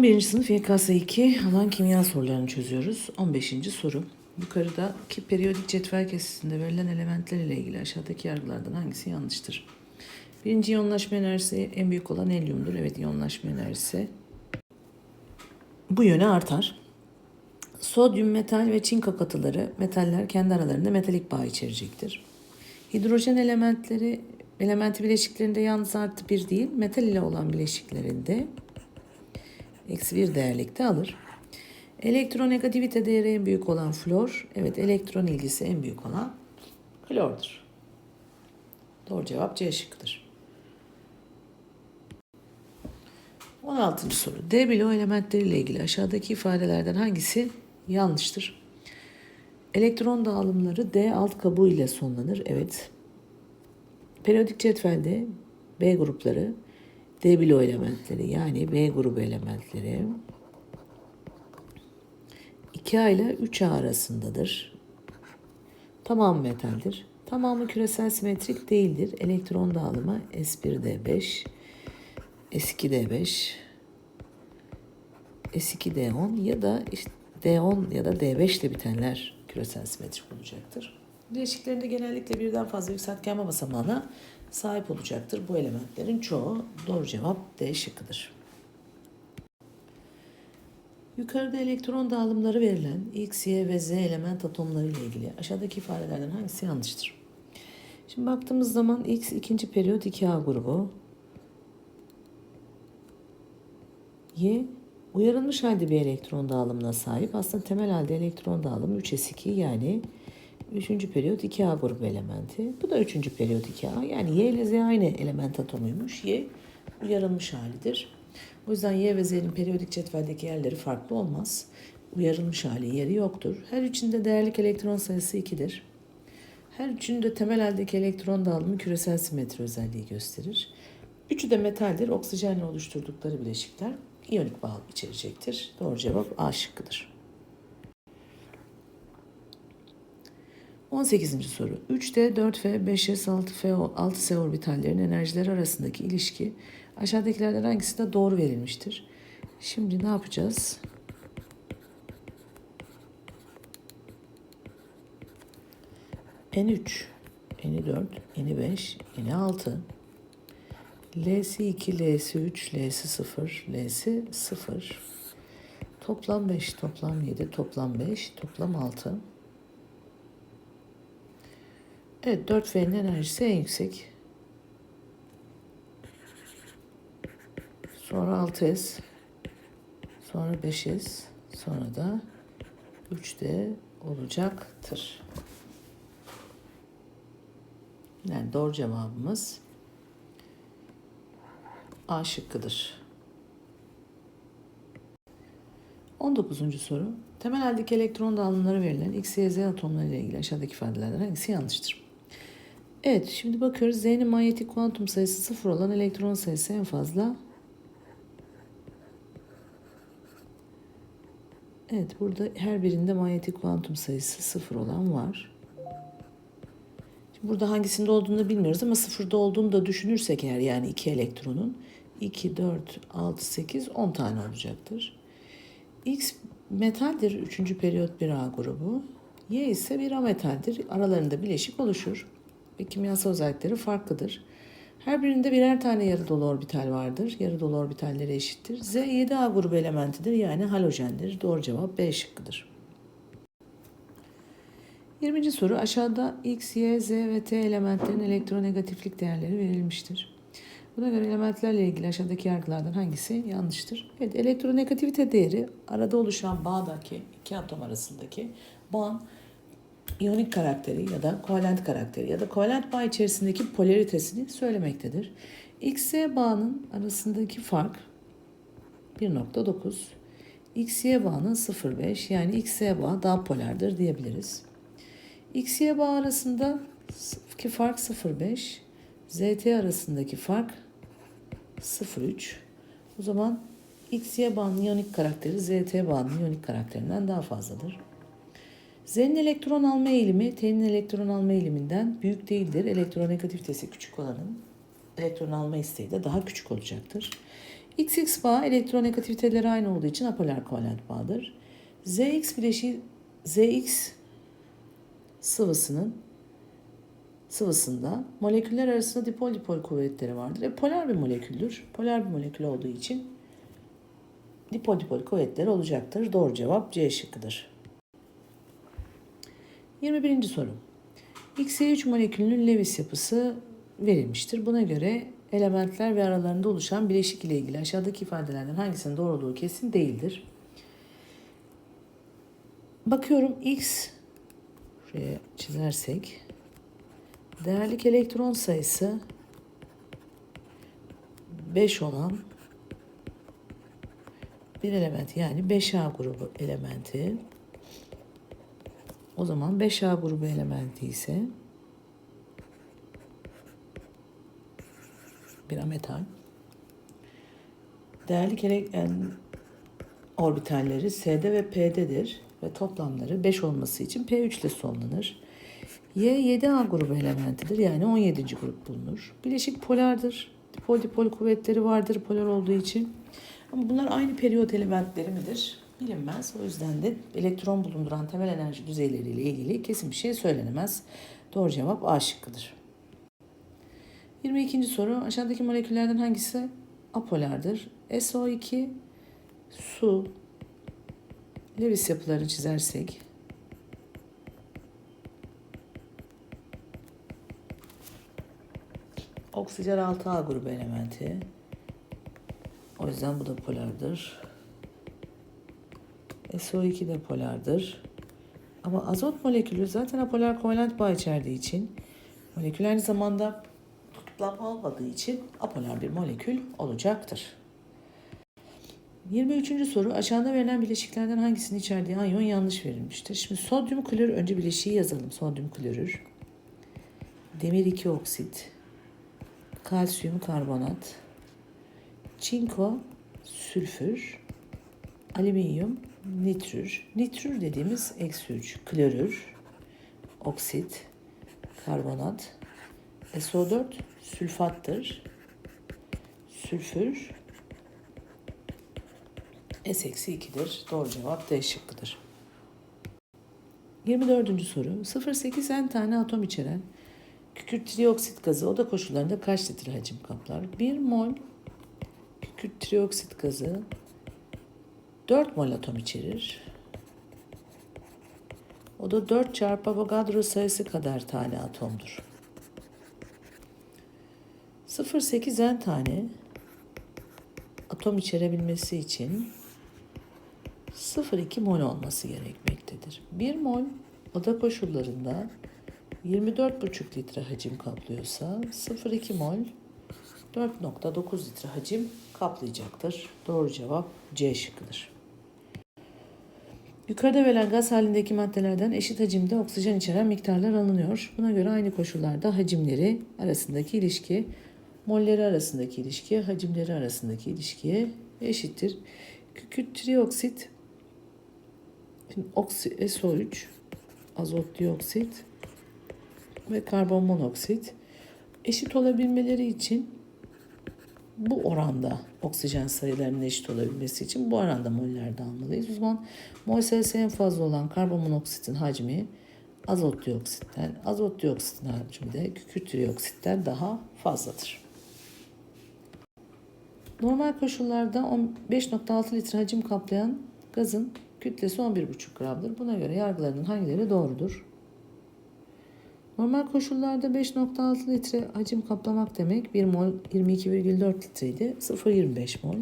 11. sınıf YKS 2 alan kimya sorularını çözüyoruz. 15. soru. Yukarıdaki periyodik cetvel kesitinde verilen elementler ile ilgili aşağıdaki yargılardan hangisi yanlıştır? Birinci iyonlaşma enerjisi en büyük olan helyumdur. Evet iyonlaşma enerjisi bu yöne artar. Sodyum, metal ve çinko katıları metaller kendi aralarında metalik bağ içerecektir. Hidrojen elementleri elementi bileşiklerinde yalnız artı bir değil metal ile olan bileşiklerinde eksi bir değerlikte alır. Elektronegativite değeri en büyük olan flor. Evet elektron ilgisi en büyük olan klordur. Doğru cevap C şıkkıdır. 16. soru. D bloğu elementleriyle ilgili aşağıdaki ifadelerden hangisi yanlıştır? Elektron dağılımları D alt kabuğu ile sonlanır. Evet. Periyodik cetvelde B grupları D elementleri yani B grubu elementleri 2A ile 3A arasındadır. Tamam metaldir. Tamamı küresel simetrik değildir. Elektron dağılımı S1D5, S2D5, S2D10 ya da işte D10 ya da D5 ile bitenler küresel simetrik olacaktır. Bileşiklerinde genellikle birden fazla yükseltgenme basamağına sahip olacaktır. Bu elementlerin çoğu doğru cevap D şıkkıdır. Yukarıda elektron dağılımları verilen X, Y ve Z element atomları ile ilgili aşağıdaki ifadelerden hangisi yanlıştır? Şimdi baktığımız zaman X ikinci periyot 2A grubu. Y uyarılmış halde bir elektron dağılımına sahip. Aslında temel halde elektron dağılımı 3s2 yani 3. periyot 2A grubu elementi. Bu da 3. periyot 2A. Yani Y ile Z aynı element atomuymuş. Y uyarılmış halidir. O yüzden Y ve Z'nin periyodik cetveldeki yerleri farklı olmaz. Uyarılmış hali yeri yoktur. Her üçünde değerlik elektron sayısı 2'dir. Her üçünde temel haldeki elektron dağılımı küresel simetri özelliği gösterir. Üçü de metaldir. Oksijenle oluşturdukları bileşikler iyonik bağ içerecektir. Doğru cevap A şıkkıdır. 18. soru. 3D, 4F, 5S, 6F, 6S orbitallerin enerjileri arasındaki ilişki aşağıdakilerden hangisinde doğru verilmiştir? Şimdi ne yapacağız? N3, N4, N5, N6, L'si 2, L'si 3, L'si 0, L'si 0. Toplam 5, toplam 7, toplam 5, toplam 6. Evet 4 F'nin enerjisi en yüksek. Sonra 6S. Sonra 5S. Sonra da 3D olacaktır. Yani doğru cevabımız A şıkkıdır. 19. soru. Temel haldeki elektron dağılımları verilen X, Y, Z atomları ile ilgili aşağıdaki ifadelerden hangisi yanlıştır? Evet, şimdi bakıyoruz. Z'nin manyetik kuantum sayısı sıfır olan elektron sayısı en fazla. Evet, burada her birinde manyetik kuantum sayısı sıfır olan var. Şimdi burada hangisinde olduğunu bilmiyoruz ama sıfırda olduğunu da düşünürsek eğer yani iki elektronun 2, 4, 6, 8, 10 tane olacaktır. X metaldir 3. periyot bir A grubu. Y ise bir ametaldir. Aralarında bileşik oluşur ve kimyasal özellikleri farklıdır. Her birinde birer tane yarı dolu orbital vardır. Yarı dolu orbitalleri eşittir. Z 7A grubu elementidir yani halojendir. Doğru cevap B şıkkıdır. 20. soru aşağıda X, Y, Z ve T elementlerin elektronegatiflik değerleri verilmiştir. Buna göre elementlerle ilgili aşağıdaki yargılardan hangisi yanlıştır? Evet, elektronegativite değeri arada oluşan bağdaki iki atom arasındaki bağın iyonik karakteri ya da kovalent karakteri ya da kovalent bağ içerisindeki polaritesini söylemektedir. X-Y bağının arasındaki fark 1.9. X-Y bağının 0.5 yani X-Y bağı daha polardır diyebiliriz. X-Y bağı arasındaki fark 0.5. ZT arasındaki fark 0.3. O zaman X-Y bağının iyonik karakteri ZT bağının iyonik karakterinden daha fazladır. Z'nin elektron alma eğilimi T'nin elektron alma eğiliminden büyük değildir. Elektronegativitesi küçük olanın elektron alma isteği de daha küçük olacaktır. XX bağ elektronegativiteleri aynı olduğu için apolar kovalent bağdır. ZX bileşiği ZX sıvısının sıvısında moleküller arasında dipol dipol kuvvetleri vardır. E, polar bir moleküldür. Polar bir molekül olduğu için dipol dipol kuvvetleri olacaktır. Doğru cevap C şıkkıdır. 21. soru. XY3 molekülünün Lewis yapısı verilmiştir. Buna göre elementler ve aralarında oluşan bileşik ile ilgili aşağıdaki ifadelerden hangisinin doğru olduğu kesin değildir. Bakıyorum X şuraya çizersek değerlik elektron sayısı 5 olan bir element yani 5A grubu elementi o zaman 5A grubu elementi ise bir ametal. Değerli kelek orbitalleri S'de ve P'dedir ve toplamları 5 olması için P3 ile sonlanır. Y 7A grubu elementidir yani 17. grup bulunur. Bileşik polardır. Dipol dipol kuvvetleri vardır polar olduğu için. Ama bunlar aynı periyot elementleri midir? Bilinmez. O yüzden de elektron bulunduran temel enerji düzeyleriyle ilgili kesin bir şey söylenemez. Doğru cevap A şıkkıdır. 22. soru aşağıdaki moleküllerden hangisi apolardır? SO2 su Lewis yapılarını çizersek oksijen 6A grubu elementi. O yüzden bu da polardır. SO2 de polardır. Ama azot molekülü zaten apolar kovalent bağ içerdiği için molekül aynı zamanda kutuplanma olmadığı için apolar bir molekül olacaktır. 23. soru aşağıda verilen bileşiklerden hangisini içerdiği anyon yanlış verilmiştir. Şimdi sodyum klor önce bileşiği yazalım. Sodyum klorür. Demir 2 oksit. Kalsiyum karbonat. Çinko sülfür. Alüminyum nitrür. Nitrür dediğimiz eksi 3. Klorür. Oksit. Karbonat. SO4 sülfattır. Sülfür S-2'dir. Doğru cevap D şıkkıdır. 24. soru. 0,8 n tane atom içeren kükürt trioksit gazı oda koşullarında kaç litre hacim kaplar? 1 mol kükürt trioksit gazı 4 mol atom içerir. O da 4 çarpı Avogadro sayısı kadar tane atomdur. 0,8 n tane atom içerebilmesi için 0,2 mol olması gerekmektedir. 1 mol oda koşullarında 24,5 litre hacim kaplıyorsa 0,2 mol 4,9 litre hacim kaplayacaktır. Doğru cevap C şıkkıdır. Yukarıda verilen gaz halindeki maddelerden eşit hacimde oksijen içeren miktarlar alınıyor. Buna göre aynı koşullarda hacimleri arasındaki ilişki, molleri arasındaki ilişki, hacimleri arasındaki ilişkiye eşittir. Kükürt trioksit oksi, SO3, azot dioksit ve karbon monoksit eşit olabilmeleri için bu oranda oksijen sayılarının eşit olabilmesi için bu oranda mollerde almalıyız. O zaman mol sayısı en fazla olan karbon monoksitin hacmi azot dioksitten, azot dioksitin hacmi de kükürt dioksitten daha fazladır. Normal koşullarda 5.6 litre hacim kaplayan gazın kütlesi 11,5 gramdır. Buna göre yargılarının hangileri doğrudur? Normal koşullarda 5.6 litre hacim kaplamak demek 1 mol 22,4 litreydi. 0,25 mol.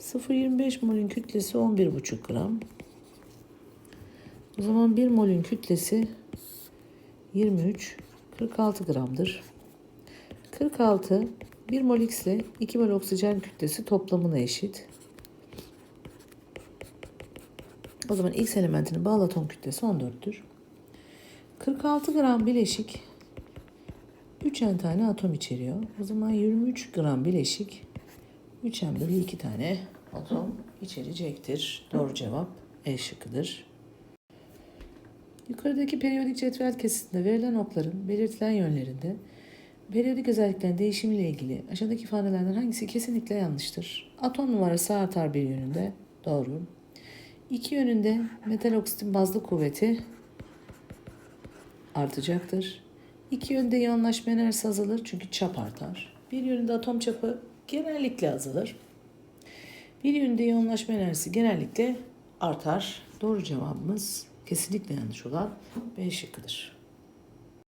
0,25 molün kütlesi 11,5 gram. O zaman 1 molün kütlesi 23 46 gramdır. 46 1 mol X ile 2 mol oksijen kütlesi toplamına eşit. O zaman X elementinin bağlı atom kütlesi 14'tür. 46 gram bileşik 3 n tane atom içeriyor. O zaman 23 gram bileşik 3 n bölü 2 tane atom içerecektir. Doğru cevap E şıkkıdır. Yukarıdaki periyodik cetvel kesitinde verilen okların belirtilen yönlerinde Periyodik özelliklerin değişimiyle ilgili aşağıdaki ifadelerden hangisi kesinlikle yanlıştır? Atom numarası artar bir yönünde. Doğru. İki yönünde metal oksitin bazlı kuvveti artacaktır. İki yönde iyonlaşma enerjisi azalır çünkü çap artar. Bir yönünde atom çapı genellikle azalır. Bir yönde iyonlaşma enerjisi genellikle artar. Doğru cevabımız kesinlikle yanlış olan B şıkkıdır.